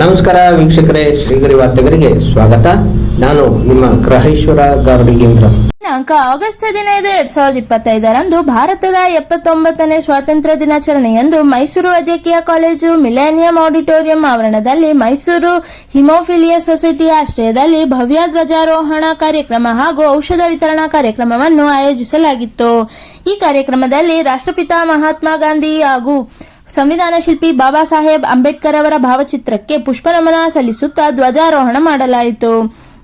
ನಮಸ್ಕಾರ ವೀಕ್ಷಕರೇ, ಶ್ರೀಗರಿ ವಾರ್ತೆಗರಿಗೆ ಸ್ವಾಗತ. ನಾನು ನಿಮ್ಮ ಗ್ರಹೇಶ್ವರ ಗಾರ್ಡಿಗೇಂದ್ರ. ದಿನಾಂಕ ಆಗಸ್ಟ್ ಹದಿನೈದು ಎರಡ್ ಸಾವಿರದ ಇಪ್ಪತ್ತೈದರಂದು ಭಾರತದ ಎಪ್ಪತ್ತೊಂಬತ್ತನೇ ಸ್ವಾತಂತ್ರ್ಯ ದಿನಾಚರಣೆಯಂದು ಮೈಸೂರು ವೈದ್ಯಕೀಯ ಕಾಲೇಜು ಮಿಲೇನಿಯಂ ಆಡಿಟೋರಿಯಂ ಆವರಣದಲ್ಲಿ ಮೈಸೂರು ಹಿಮೋಫಿಲಿಯಾ ಸೊಸೈಟಿ ಆಶ್ರಯದಲ್ಲಿ ಭವ್ಯ ಧ್ವಜಾರೋಹಣ ಕಾರ್ಯಕ್ರಮ ಹಾಗೂ ಔಷಧ ವಿತರಣಾ ಕಾರ್ಯಕ್ರಮವನ್ನು ಆಯೋಜಿಸಲಾಗಿತ್ತು. ಈ ಕಾರ್ಯಕ್ರಮದಲ್ಲಿ ರಾಷ್ಟ್ರಪಿತ ಮಹಾತ್ಮ ಗಾಂಧಿ ಹಾಗೂ ಸಂವಿಧಾನ ಶಿಲ್ಪಿ ಬಾಬಾ ಸಾಹೇಬ್ ಅಂಬೇಡ್ಕರ್ ಅವರ ಭಾವಚಿತ್ರಕ್ಕೆ ಪುಷ್ಪನಮನ ಸಲ್ಲಿಸುತ್ತಾ ಧ್ವಜಾರೋಹಣ ಮಾಡಲಾಯಿತು.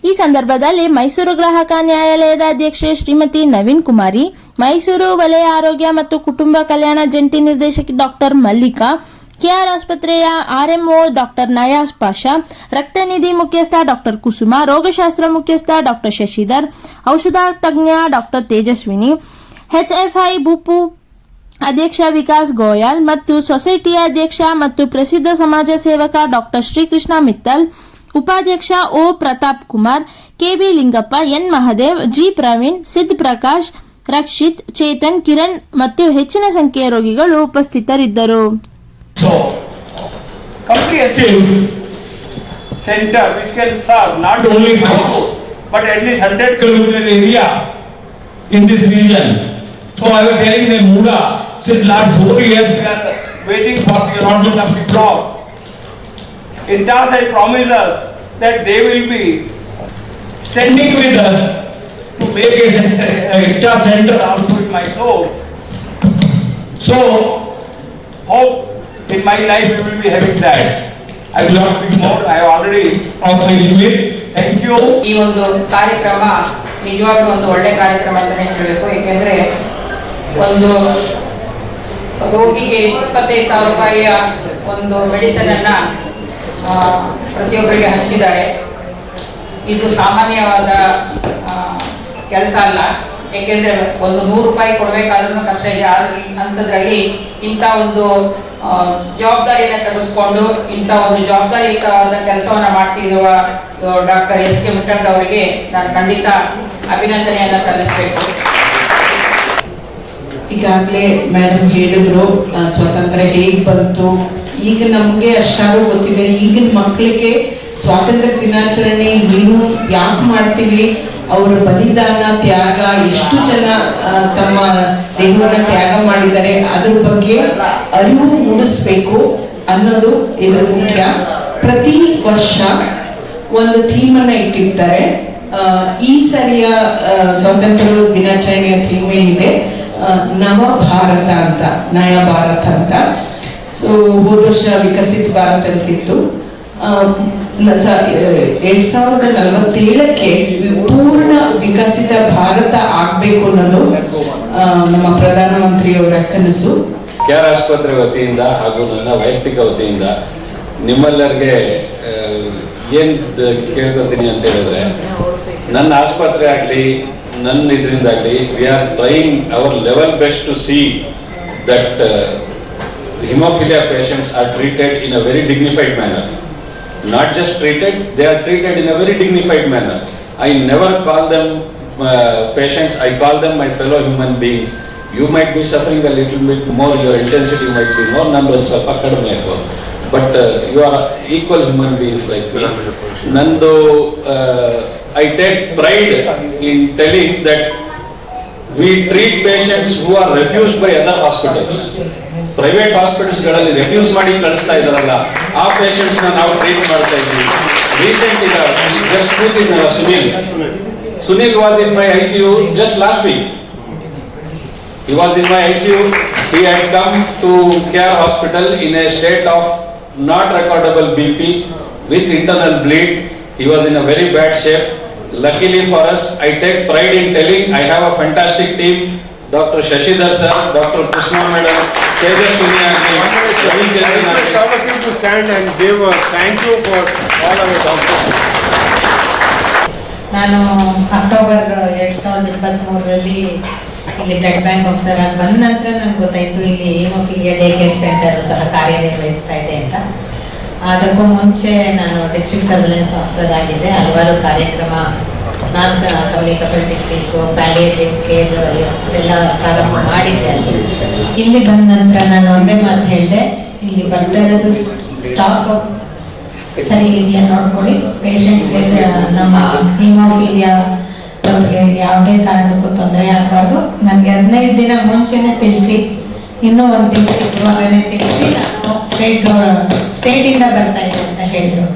ಈ ಸಂದರ್ಭದಲ್ಲಿ ಮೈಸೂರು ಗ್ರಾಹಕ ನ್ಯಾಯಾಲಯದ ಅಧ್ಯಕ್ಷೆ ಶ್ರೀಮತಿ ನವೀನ್ ಕುಮಾರಿ, ಮೈಸೂರು ವಲಯ ಆರೋಗ್ಯ ಮತ್ತು ಕುಟುಂಬ ಕಲ್ಯಾಣ ಜಂಟಿ ನಿರ್ದೇಶಕಿ ಡಾಕ್ಟರ್ ಮಲ್ಲಿಕಾ, ಕೆಆರ್ ಆಸ್ಪತ್ರೆಯ ಆರ್ಎಂಒ ಡಾಕ್ಟರ್ ನಯಾಸ್ ಪಾಷಾ ರಕ್ತನಿಧಿ ಮುಖ್ಯಸ್ಥ ಡಾಕ್ಟರ್ ಕುಸುಮ, ರೋಗಶಾಸ್ತ್ರ ಮುಖ್ಯಸ್ಥ ಡಾಕ್ಟರ್ ಶಶಿಧರ್ ಔಷಧ ತಜ್ಞ ಡಾಕ್ಟರ್ ತೇಜಸ್ವಿನಿ, ಎಚ್ಎಫ್ಐ ಬುಪು ಅಧ್ಯಕ್ಷ ವಿಕಾಸ್ ಗೋಯಲ್ ಮತ್ತು ಸೊಸೈಟಿಯ ಅಧ್ಯಕ್ಷ ಮತ್ತು ಪ್ರಸಿದ್ಧ ಸಮಾಜ ಸೇವಕ ಡಾಕ್ಟರ್ ಶ್ರೀಕೃಷ್ಣ ಮಿತ್ತಲ್ ಉಪಾಧ್ಯಕ್ಷ O Pratap Kumar KB Lingappa N Mahadev G Praveen Siddha Prakash Rakshit Chetan Kiran ಮತ್ತು ಹೆಚ್ಚಿನ ಸಂಖ್ಯೆಯ ರೋಗಿಗಳು ಉಪಸ್ಥಿತರಿದ್ದರು this region. So I was telling them, Muda, since last four years we are waiting for the allotment of the plot. Intas has promised us that they will be standing with us to make a center, a Intas center also in Mysore. So, hope in my life we will be having that. I will not speak more, I have already authorized it. Thank you. ಈ ಒಂದು ಕಾರ್ಯಕ್ರಮ ನಿಜವಾಗ್ಲೂ ಒಂದು ಒಳ್ಳೆ ಕಾರ್ಯಕ್ರಮ ಅಂತಾನೆ ಹೇಳಬೇಕು ಏಕೆಂದ್ರೆ ಒಂದು ರೋಗಿಗೆ ಇಪ್ಪತ್ತೈದು ಸಾವಿರ ರೂಪಾಯಿಯ ಒಂದು ಮೆಡಿಸನ್ ಅನ್ನ ಆ, ಪ್ರತಿಯೊಬ್ಬರಿಗೆ ಹಂಚಿದ್ದಾರೆ. ಇದು ಸಾಮಾನ್ಯವಾದ ಕೆಲಸ ಅಲ್ಲ. ಏಕೆಂದ್ರೆ ಒಂದು ನೂರು ರೂಪಾಯಿ ಕೊಡಬೇಕಾದ್ರೂ ಕಷ್ಟ ಇದೆ. ಆದ್ರೆ ಅಂಥದ್ರಲ್ಲಿ ಇಂಥ ಒಂದು ಜವಾಬ್ದಾರಿಯನ್ನು ತೆಗೆದುಕೊಂಡು ಇಂಥ ಒಂದು ಜವಾಬ್ದಾರಿಯುತವಾದ ಕೆಲಸವನ್ನು ಮಾಡ್ತಿರುವ ಡಾಕ್ಟರ್ ಎಸ್ ಕೆ ಮುಟ್ಟಣ್ಣ ಅವರಿಗೆ ನಾನು ಖಂಡಿತ ಅಭಿನಂದನೆಯನ್ನು ಸಲ್ಲಿಸಬೇಕು. ಈಗಾಗಲೇ ಮೇಡಮ್ ಹೇಳಿದ್ರು ಸ್ವಾತಂತ್ರ್ಯ ಹೇಗೆ ಬಂತು? ಈಗ ನಮಗೆ ಅಷ್ಟಾದ್ರೂ ಗೊತ್ತಿದೆ. ಈಗಿನ ಮಕ್ಕಳಿಗೆ ಸ್ವಾತಂತ್ರ್ಯ ದಿನಾಚರಣೆ ಏನು ಯಾಕೆ ಮಾಡ್ತೀವಿ ಅವರ ಬಲಿದಾನ, ತ್ಯಾಗ, ಎಷ್ಟು ಜನ ತಮ್ಮ ದೇಹವನ್ನು ತ್ಯಾಗ ಮಾಡಿದ್ದಾರೆ, ಅದ್ರ ಬಗ್ಗೆ ಅರಿವು ಮೂಡಿಸ್ಬೇಕು ಅನ್ನೋದು ಇದರ ಮುಖ್ಯ. ಪ್ರತಿ ವರ್ಷ ಒಂದು ಥೀಮನ್ನು ಇಟ್ಟಿರ್ತಾರೆ. ಈ ಸರಿಯ ಸ್ವಾತಂತ್ರ್ಯ ದಿನಾಚರಣೆಯ ಥೀಮ್ ಏನಿದೆ ನವ ಭಾರತ ಅಂತ ನಯ ಭಾರತ ಅಂತ. ಸೊ ಹೋದ ವರ್ಷ ವಿಕಸಿತ ಭಾರತ ಅಂತಿತ್ತು. ಎರಡ್ ಸಾವಿರದ ನಲವತ್ತೇಳಕ್ಕೆ ಪೂರ್ಣ ವಿಕಸಿತ ಭಾರತ ಆಗ್ಬೇಕು ಅನ್ನೋದು ನಮ್ಮ ಪ್ರಧಾನಮಂತ್ರಿಯವರ ಕನಸು. ಕ್ಯಾರ್ ಆಸ್ಪತ್ರೆ ವತಿಯಿಂದ ಹಾಗೂ ನನ್ನ ವೈಯಕ್ತಿಕ ವತಿಯಿಂದ ನಿಮ್ಮೆಲ್ಲರಿಗೆ ಏನ್ ಕೇಳ್ಕೊತೀನಿ ಅಂತ ಹೇಳಿದ್ರೆ ನನ್ನ ಆಸ್ಪತ್ರೆ ಆಗಲಿ ನನ್ನ ಇದರಿಂದಾಗಲಿ we are trying our level best to see that haemophilia patients are treated in a very dignified manner not just treated, they are treated in a very dignified manner. I never call them uh, patients, I call them my fellow human beings. You might be suffering a little bit more, your intensity might be more, ನಂದು ಒಂದು ಸ್ವಲ್ಪ ಕಡಿಮೆ ಇರ್ಬೋದು but you are equal human beings like ನಂದು I take pride in telling that we treat patients who are refuse by other hospitals private ಹಾಸ್ಪಿಟಲ್ಸ್ಗಳಲ್ಲಿ refuse ಮಾಡಿ ಕಳಿಸ್ತಾ ಇದಾರಲ್ಲ ಆ ಪೇಷಂಟ್ಸ್ನ ನಾವು ಟ್ರೀಟ್ ಮಾಡ್ತಾ ಇದ್ವಿ ರೀಸೆಂಟ್ ಈಗ just ಕೂತಿದ್ನಲ್ಲ Sunil Sunil was in my I C U just last week He was in my ICU. He had come to Care Hospital in a state of not recordable BP with internal bleed. He was in a very bad shape. Luckily for us, I take pride in telling I have a fantastic team. Dr. Shashidhar sir, Dr. Krishna madam, Tejaswini Agni, Ravi Chandran Request all of you to stand and give a thank you for all our doctors. ನಾನು October ಎರಡು ಸಾವಿರದ ಇಪ್ಪತ್ತ್ಮೂರರಲ್ಲಿ ಇಲ್ಲಿ blood bank officer ಆಗಿ ಬಂದ ನಂತರ ನನಗೆ ಗೊತ್ತಾಯಿತು ಇಲ್ಲಿ ಹೇಮೋಫಿಲಿಯಾ ಡೇ ಕೇರ್ ಸೆಂಟರ್ ಸಹ ಕಾರ್ಯನಿರ್ವಹಿಸ್ತಾ ಇದೆ ಅಂತ ಅದಕ್ಕೂ ಮುಂಚೆ ನಾನು ಡಿಸ್ಟ್ರಿಕ್ಟ್ ಸರ್ವೆಲೆನ್ಸ್ ಆಫೀಸರ್ ಆಗಿದ್ದೆ. ಹಲವಾರು ಕಾರ್ಯಕ್ರಮ non communicable disease palliative care ಎಲ್ಲ ಪ್ರಾರಂಭ ಮಾಡಿದ್ದೆ ಅಲ್ಲಿ. ಇಲ್ಲಿ ಬಂದ ನಂತರ ನಾನು ಒಂದೇ ಮಾತು ಹೇಳಿದೆ. ಇಲ್ಲಿ ಬರ್ತಾ ಇರೋದು ಸ್ಟಾಕ್ ಸರಿ ಇದೆಯಾ ನೋಡ್ಕೊಳ್ಳಿ. ಪೇಷಂಟ್ಸ್ಗೆ ನಮ್ಮ ಹಿಮೋಫೀಲಿಯಾ ಅವ್ರಿಗೆ ಯಾವುದೇ ಕಾರಣಕ್ಕೂ ತೊಂದರೆ ಆಗಬಾರ್ದು. ನನಗೆ ಹದಿನೈದು ದಿನ ಮುಂಚೆನೇ ತಿಳಿಸಿ. ಇನ್ನೂ ಒಂದು ತಿಂಗಳು ಇರುವಾಗಲೇ ತಿಳಿಸಿ ನಾನು ಸ್ಟೇಟ್ ಸ್ಟೇಟಿಂದ ಬರ್ತಾ ಇದ್ದೆ ಅಂತ ಹೇಳಿದರು.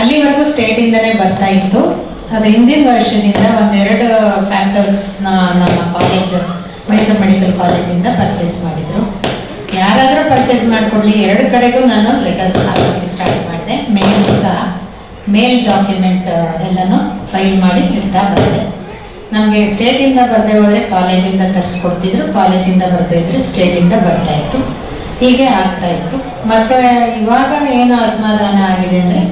ಅಲ್ಲಿವರೆಗೂ ಸ್ಟೇಟಿಂದನೇ ಬರ್ತಾ ಇತ್ತು. ಅದು ಹಿಂದಿನ ವರ್ಷದಿಂದ ಒಂದೆರಡು ಫ್ಯಾಕ್ಟರ್ಸ್ನ ನಮ್ಮ ಕಾಲೇಜ್ ಮೈಸೂರು ಮೆಡಿಕಲ್ ಕಾಲೇಜಿಂದ ಪರ್ಚೇಸ್ ಮಾಡಿದರು. ಯಾರಾದರೂ ಪರ್ಚೇಸ್ ಮಾಡಿಕೊಡ್ಲಿ, ಎರಡು ಕಡೆಗೂ ನಾನು ಲೆಟರ್ಸ್ ಹಾಕೋಕ್ಕೆ ಸ್ಟಾರ್ಟ್ ಮಾಡಿದೆ. ಮೇಲ್ ಸಹ, ಮೇಲ್ ಡಾಕ್ಯುಮೆಂಟ್ ಎಲ್ಲನೂ ಫೈಲ್ ಮಾಡಿ ಇಡ್ತಾ ಬಂದೆ. ನಮಗೆ ಸ್ಟೇಟಿಂದ ಬರದೆ ಹೋದರೆ ಕಾಲೇಜಿಂದ ತರಿಸ್ಕೊಡ್ತಿದ್ರು ಕಾಲೇಜಿಂದ ಬರದೇ ಇದ್ರೆ ಸ್ಟೇಟಿಂದ ಬರ್ತಾ ಇತ್ತು. ಹೀಗೆ ಆಗ್ತಾ ಇತ್ತು. ಮತ್ತು ಇವಾಗ ಏನು ಅಸಮಾಧಾನ ಆಗಿದೆ ಅಂದರೆ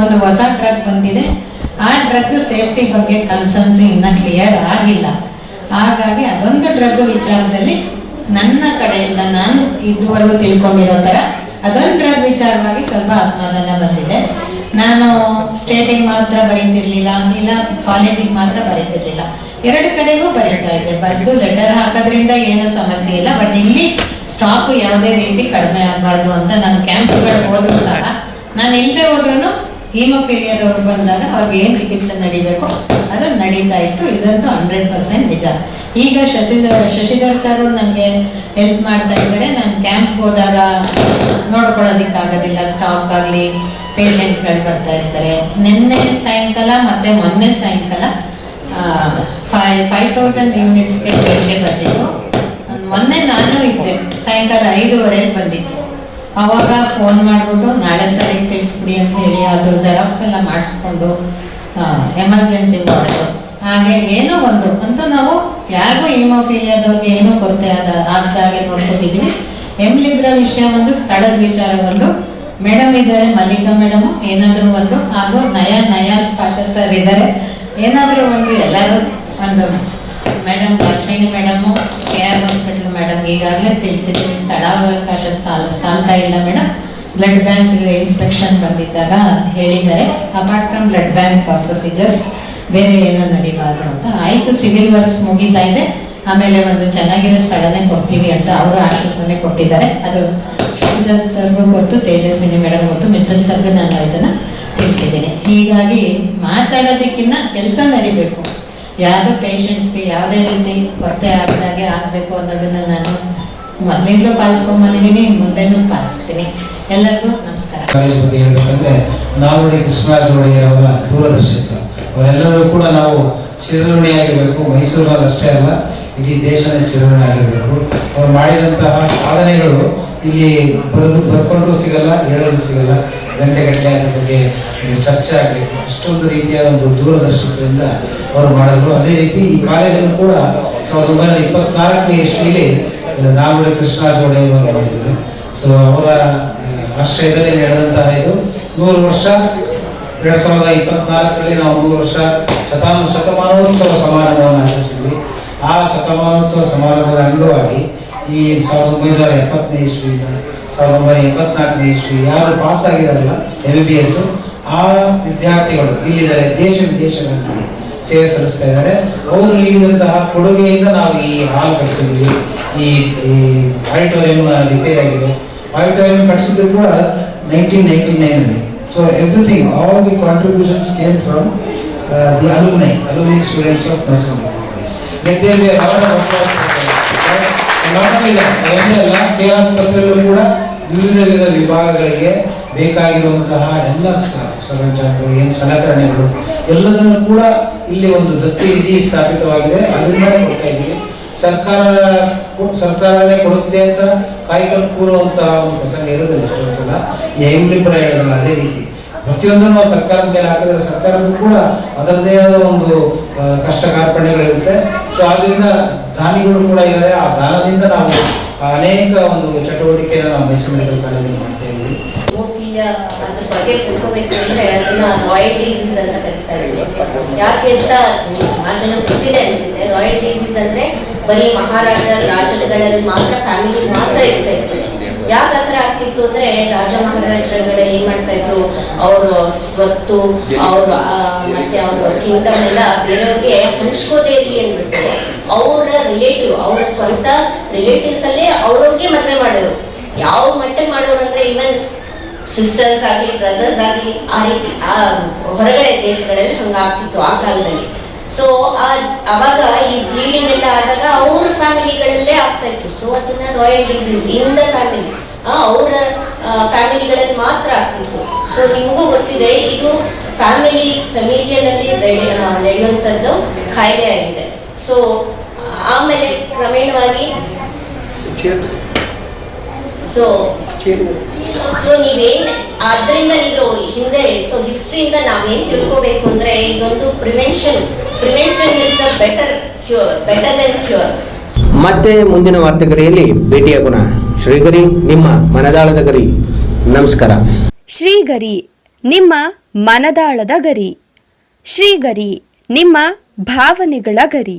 ಒಂದು ಹೊಸ ಡ್ರಗ್ ಬಂದಿದೆ. ಆ ಡ್ರಗ್ ಸೇಫ್ಟಿ ಬಗ್ಗೆ ಕನ್ಸರ್ನ್ಸ್ ಇನ್ನೂ ಕ್ಲಿಯರ್ ಆಗಿಲ್ಲ. ಹಾಗಾಗಿ ಅದೊಂದು ಡ್ರಗ್ ವಿಚಾರದಲ್ಲಿ ನನ್ನ ಕಡೆಯಿಂದ ನಾನು ಇದುವರೆಗೂ ತಿಳ್ಕೊಂಡಿರೋ ಥರ ಅದೊಂದು ಡ್ರಗ್ ವಿಚಾರವಾಗಿ ಸ್ವಲ್ಪ ಅಸಮಾಧಾನ ಬಂದಿದೆ. ನಾನು ಸ್ಟೇಟಿಗೆ ಮಾತ್ರ ಬರೀತಿರ್ಲಿಲ್ಲ, ಇಲ್ಲ ಕಾಲೇಜಿಗೆ ಮಾತ್ರ ಬರೀತಿರ್ಲಿಲ್ಲ. ಎರಡು ಕಡೆಗೂ ಬರೀತಾ ಇದ್ದೆ. ಬರೆದು ಲೆಟರ್ ಹಾಕೋದ್ರಿಂದ ಏನು ಸಮಸ್ಯೆ ಇಲ್ಲ ಬಟ್ ಇಲ್ಲಿ ಸ್ಟಾಕ್ ಯಾವುದೇ ರೀತಿ ಕಡಿಮೆ ಆಗಬಾರ್ದು ಅಂತ ನಾನು ಕ್ಯಾಂಪ್ಸ್ಗಳಿಗೆ ಹೋದ್ರು ಸಹ ನಾನು ಇಲ್ಲದೆ ಹೋದ್ರೂ ಹೀಮೋಫೀಲಿಯಾದವ್ರು ಬಂದಾಗ ಅವ್ರಿಗೆ ಏನು ಚಿಕಿತ್ಸೆ ನಡಿಬೇಕು, ಅದು ನಡೀತಾ ಇತ್ತು. ಇದಂತೂ ಹಂಡ್ರೆಡ್ ಪರ್ಸೆಂಟ್ ನಿಜ. ಈಗ ಶಶಿಧರ್ ಶಶಿಧರ್ ಸರ್ ನನಗೆ ಹೆಲ್ಪ್ ಮಾಡ್ತಾ ಇದ್ದಾರೆ. ನಾನು ಕ್ಯಾಂಪ್ ಹೋದಾಗ ನೋಡ್ಕೊಳ್ಳೋದಕ್ಕಾಗೋದಿಲ್ಲ ಸ್ಟಾಕ್ ಆಗಲಿ ಪೇಷಂಟ್ಗಳು ಬರ್ತಾ ಇರ್ತಾರೆ. ನಿನ್ನೆ ಸಾಯಂಕಾಲ ಮತ್ತೆ ಮೊನ್ನೆ ಸಾಯಂಕಾಲ ಫೈವ್ ಫೈವ್ ತೌಸಂಡ್ ಯೂನಿಟ್ಸ್ಗೆ ಬೆಳಗ್ಗೆ ಬಂದಿತ್ತು. ಮೊನ್ನೆ ನಾನು ಇದ್ದೆ, ಸಾಯಂಕಾಲ ಐದೂವರೆಗೆ ಬಂದಿತ್ತು. ಅವಾಗ ಫೋನ್ ಮಾಡಿಬಿಟ್ಟು, ನಾಳೆ ಸರಿ ತಿಳಿಸ್ಬಿಡಿ ಅಂತ ಹೇಳಿ ಅದು ಜೆರಾಕ್ಸ್ ಎಲ್ಲ ಮಾಡಿಸ್ಕೊಂಡು ಎಮರ್ಜೆನ್ಸಿ ಮಾಡೋದು ಹಾಗೆ ಏನೋ ಒಂದು, ಅಂತೂ ನಾವು ಯಾರಿಗೂ ಹಿಮೋಫೀಲಿಯಾದವ್ರಿಗೆ ಏನೂ ಕೊರತೆ ಆದ ಆಗ್ದಾಗೆ ನೋಡ್ಕೊತಿದ್ದೀನಿ ಎಂ ಲಿಬ್ರ ವಿಷಯ ಒಂದು ಸ್ಥಳದ ವಿಚಾರ ಒಂದು ಮೇಡಮ್ ಇದ್ದಾರೆ, ಮಲ್ಲಿಕಾ ಮೇಡಮ್, ಏನಾದರೂ ಒಂದು, ಹಾಗೂ ನಯ, ನಯಾ ಸ್ಪಾಶ ಸರ್ ಇದ್ದಾರೆ. ಏನಾದರೂ ಒಂದು ಎಲ್ಲರೂ ಒಂದು madam Dakshayini madam, K R hospital madam ಈಗಾಗಲೇ ತಿಳಿಸಿದ್ದೀನಿ ಸ್ಥಳಾವಕಾಶ ಸಾಲ್ ಸಾಲ್ತಾ ಇಲ್ಲ ಮೇಡಮ್ ಬ್ಲಡ್ ಬ್ಯಾಂಕ್ ಇನ್ಸ್ಪೆಕ್ಷನ್ ಬಂದಿದ್ದಾಗ ಹೇಳಿದ್ದಾರೆ. Apart from blood bank procedures ಬೇರೆ ಏನೋ ನಡಿಬಾರ್ದು ಅಂತ. ಆಯಿತು ಸಿವಿಲ್ ವರ್ಕ್ಸ್ ಮುಗೀತಾ ಇದೆ. ಆಮೇಲೆ ಒಂದು ಚೆನ್ನಾಗಿರೋ ಸ್ಥಳನೇ ಕೊಡ್ತೀವಿ ಅಂತ ಅವರು ಆಶ್ವಾಸನೆ ಕೊಟ್ಟಿದ್ದಾರೆ. ಅದು ಶಶಿಧರ್ ಸರ್ಗೂ ಕೊಟ್ಟು ತೇಜಸ್ವಿನಿ ಮೇಡಮ್ ಕೊಟ್ಟು ಮೆಂಟಲ್ ಸರ್ಗ ನಾನು ಇದನ್ನು ತಿಳಿಸಿದ್ದೀನಿ. ಹೀಗಾಗಿ ಮಾತಾಡೋದಕ್ಕಿಂತ ಕೆಲಸ ನಡಿಬೇಕು. ಯಾವುದೋ ಪೇಷಂಟ್ಸ್ಗೆ ಯಾವುದೇ ರೀತಿ ಕೊರತೆ ಆಗದಾಗೆ ಆಗಬೇಕು ಅನ್ನೋದನ್ನು ನಾನು ಮೊದಲಿಂದಲೂ ಪಾಲಿಸ್ಕೊಂಬಂದಿದ್ದೀನಿ ಮುಂದೆನೂ ಪಾಲಿಸ್ತೀನಿ. ಎಲ್ಲರಿಗೂ ನಮಸ್ಕಾರ. ಹೇಳ್ಬೇಕಂದ್ರೆ ನಾವು ಕೃಷ್ಣರಾಜ ಒಡೆಯರ್ ಅವರ ದೂರದರ್ಶಿತ್ವ. ಅವರೆಲ್ಲರೂ ಕೂಡ ನಾವು ಚಿರಋಣಿಯಾಗಿರಬೇಕು. ಮೈಸೂರಲ್ಲಿ ಅಷ್ಟೇ ಅಲ್ಲ, ಇಡೀ ದೇಶನೇ ಚಿರಋಣಿ ಆಗಿರಬೇಕು ಅವ್ರು ಮಾಡಿದಂತಹ ಸಾಧನೆಗಳು ಇಲ್ಲಿ ಬರೆದು ಬರ್ಕೊಂಡ್ರೂ ಸಿಗಲ್ಲ ಹೇಳಲು ಸಿಗಲ್ಲ. ಗಂಟೆಗಟ್ಟಲೆ ಅದ್ರ ಬಗ್ಗೆ ಚರ್ಚೆ ಆಗಬೇಕು. ಅಷ್ಟೊಂದು ರೀತಿಯ ಒಂದು ದೂರದರ್ಶಿತ್ವದಿಂದ ಅವರು ಮಾಡಿದ್ರು. ಅದೇ ರೀತಿ ಈ ಕಾಲೇಜನ್ನು ಕೂಡ ಸಾವಿರದ ಒಂಬೈನೂರ ಇಪ್ಪತ್ನಾಲ್ಕನೇ ಇಸ್ವಿಲಿ ನಾಲ್ವಡೆ ಕೃಷ್ಣರಾಜ ಒಡೆಯವರು ಮಾಡಿದರು. ಸೊ ಅವರ ಆಶ್ರಯದಲ್ಲಿ ನಡೆದಂತಹ ಇದು ನೂರು ವರ್ಷ, ಎರಡ್ ಸಾವಿರದ ಇಪ್ಪತ್ನಾಲ್ಕರಲ್ಲಿ ನಾವು ನೂರು ವರ್ಷ ಶತಮಾನೋತ್ಸವ ಸಮಾರಂಭವನ್ನು ಆಚರಿಸಿದ್ವಿ. ಆ ಶತಮಾನೋತ್ಸವ ಸಮಾರಂಭದ ಅಂಗವಾಗಿ ಈ ಸಾವಿರದ ಒಂಬೈನೂರ ಎಪ್ಪತ್ತನೇ ಇಸ್ವಿಯಿಂದ ಸಾವಿರದ ಒಂಬೈನೂರ ಎಪ್ಪತ್ನಾಲ್ಕನೇ ಇಸ್ವಿ ಯಾರು ಪಾಸ್ ಆಗಿದಾರಲ್ಲ ಎಂ ಬಿ ಎಸ್ ಆ ವಿದ್ಯಾರ್ಥಿಗಳು ಇಲ್ಲಿದ್ದಾರೆ, ದೇಶ ವಿದೇಶಗಳಲ್ಲಿ ಸೇವೆ ಸಲ್ಲಿಸ್ತಾ ಇದ್ದಾರೆ. ಅವರು ನೀಡಿದಂತಹ ಕೊಡುಗೆಯಿಂದ ನಾವು ಈ ಹಾಲ್ ಕಟ್ಟಿಸಿದ್ವಿ ಈ ಆಡಿಟೋರಿಯಂ ರಿಪೇರ್ ಆಗಿದೆ. ಆಡಿಟೋರಿಯಂ ಕಟ್ಟಿಸಿದ್ರು ಕೂಡ nineteen ninety ನೈನಲ್ಲಿ so everything all the contributions came from the alumni alumni students of Mysuru college ಮತ್ತೆ be that, ಅದೊಂದೇ ಅಲ್ಲ ಕೆ ಆಸ್ಪತ್ರೆಯಲ್ಲೂ ಕೂಡ ವಿವಿಧ ವಿವಿಧ ವಿಭಾಗಗಳಿಗೆ ಬೇಕಾಗಿರುವಂತಹ ಎಲ್ಲ ಸರಂಜಾಮಗಳು ಏನು ಸಲಕರಣೆಗಳು ಎಲ್ಲದನ್ನು ಕೂಡ ಇಲ್ಲಿ ಒಂದು ದತ್ತಿ ನಿಧಿ ಸ್ಥಾಪಿತವಾಗಿದೆ. ಅದರಿಂದಲೇ ಕೊಡ್ತಾ ಇದ್ದೀವಿ. ಸರ್ಕಾರ ಸರ್ಕಾರನೇ ಕೊಡುತ್ತೆ ಅಂತ ಕಾಯ್ಕೊಂಡು ಕೂರುವಂತಹ ಒಂದು ಪ್ರಸಂಗ ಇರೋದಿಲ್ಲ ಎಷ್ಟೊಂದು ಸಲ. ಐವಳಿ ಕೂಡ ಹೇಳಿದ್ರಲ್ಲ ಅದೇ ರೀತಿ. ಪ್ರತಿಯೊಂದನ್ನು ನಾವು ಸರ್ಕಾರದ ಮೇಲೆ ಹಾಕಿದ್ರೆ ಸರ್ಕಾರಕ್ಕೂ ಕೂಡ ಅದರದೇ ಆದ ಒಂದು ಕಷ್ಟ ಕಾರ್ಪಣ್ಯಗಳಿರುತ್ತೆ. ಸೊ ಆದ್ರಿಂದ ದಾನಿಗಳು ಕೂಡ ಇದ್ದಾರೆ. ಆ ದಾನದಿಂದ ನಾವು ಅನೇಕ ಒಂದು ಚಟುವಟಿಕೆಯನ್ನು ನಾವು ಮೈಸೂರು ಮೆಡಿಕಲ್ ಕಾಲೇಜಲ್ಲಿ ಮಾಡ್ತಾ ಇದ್ದೀವಿ. ಅದ್ರ ಬಗ್ಗೆ ತಿಳ್ಕೊಬೇಕು ಅಂದ್ರೆ ಅದನ್ನ ರಾಯಲ್ ಡಿಸೀಸ್ ಅಂತ ಕರಿತಾ ಇದ್ರು ಯಾಕೆ ಅಂತ ಸುಮಾರು ಜನ ಗೊತ್ತಿದೆ ಅನ್ಸುತ್ತೆ. ರಾಯಲ್ ಡಿಸೀಸ್ ಅಂದ್ರೆ ಬರೀ ಮಹಾರಾಜ ರಾಜರುಗಳಲ್ಲಿ ಮಾತ್ರ ಫ್ಯಾಮಿಲಿ ಮಾತ್ರ ಇರ್ತಾ ಇತ್ತು ಯಾಕೆ ಆತರ ಆಗ್ತಿತ್ತು ಅಂದ್ರೆ ರಾಜ ಮಹಾರಾಜರುಗಳು ಏನ್ ಮಾಡ್ತಾ ಇದ್ರು? ಅವ್ರ ಸ್ವತ್ತು, ಅವ್ರ ಮತ್ತೆ ಅವ್ರ ಕಿಂಗ್ಡಮ್ ಎಲ್ಲ ಬೇರೆಯವ್ರಿಗೆ ಹಂಚ್ಕೋದೇ ಇರ್ಲಿ ಅಂದ್ಬಿಟ್ಟು ರಿಲೇಟಿವ್ ಅವರ ಸ್ವಂತ ರಿಲೇಟಿವ್ಸ್ ಅಲ್ಲೇ ಅವ್ರವ್ರಿಗೆ ಮದುವೆ ಮಾಡೋರು. ಯಾವ ಮಟ್ಟಕ್ಕೆ ಮಾಡೋರು ಅಂದ್ರೆ ಇವನ್ ಸಿಸ್ಟರ್ಸ್ ಆಗಲಿ ಬ್ರದರ್ಸ್ ಆಗಲಿ, ಆ ರೀತಿ, ಆ ಹೊರಗಡೆ ದೇಶಗಳಲ್ಲಿ ಹಂಗಾಗ್ತಿತ್ತು ಆ ಕಾಲದಲ್ಲಿ. ಸೊ ಅವಾಗ ಈ ಬ್ಲೀಡಿಂಗ್ ಎಲ್ಲ ಆದಾಗ ಅವ್ರ ಫ್ಯಾಮಿಲಿಗಳಲ್ಲೇ ಆಗ್ತಾ ಇತ್ತು. ಸೊ ಅದನ್ನ royal disease in the family ಅವರ ಫ್ಯಾಮಿಲಿಗಳಲ್ಲಿ ಮಾತ್ರ ಆಗ್ತಿತ್ತು. ಸೊ ನಿಮಗೂ ಗೊತ್ತಿದೆ, ಇದು ಫ್ಯಾಮಿಲಿ ಫ್ಯಾಮಿಲಿಯಲ್ಲಿ ನಡೆಯುವಂಥದ್ದು ಕಾಯಿಲೆ ಆಗಿದೆ. ಸೊ ಆಮೇಲೆ ಕ್ರಮೇಣವಾಗಿ ಸೊ ಸೊ ನೀವೇನ್ ಅದರಿಂದ ನೀವು ಹಿಂದೆ ಸೊ ಹಿಸ್ಟ್ರಿಯಿಂದ ನಾವೇನ್ ತಿಳ್ಕೋಬೇಕು ಅಂದ್ರೆ ಇದೊಂದು prevention prevention is the better cure better than cure ಮತ್ತೆ ಮುಂದಿನ ವಾರ್ತೆಗರಿಯಲ್ಲಿ ಭೇಟಿಯಾಗೋಣ. ಶ್ರೀಗರಿ ನಿಮ್ಮ ಮನದಾಳದ ಗರಿ. ನಮಸ್ಕಾರ. ಶ್ರೀಗರಿ ನಿಮ್ಮ ಮನದಾಳದ ಗರಿ. ಶ್ರೀಗರಿ ನಿಮ್ಮ ಭಾವನೆಗಳ ಗರಿ.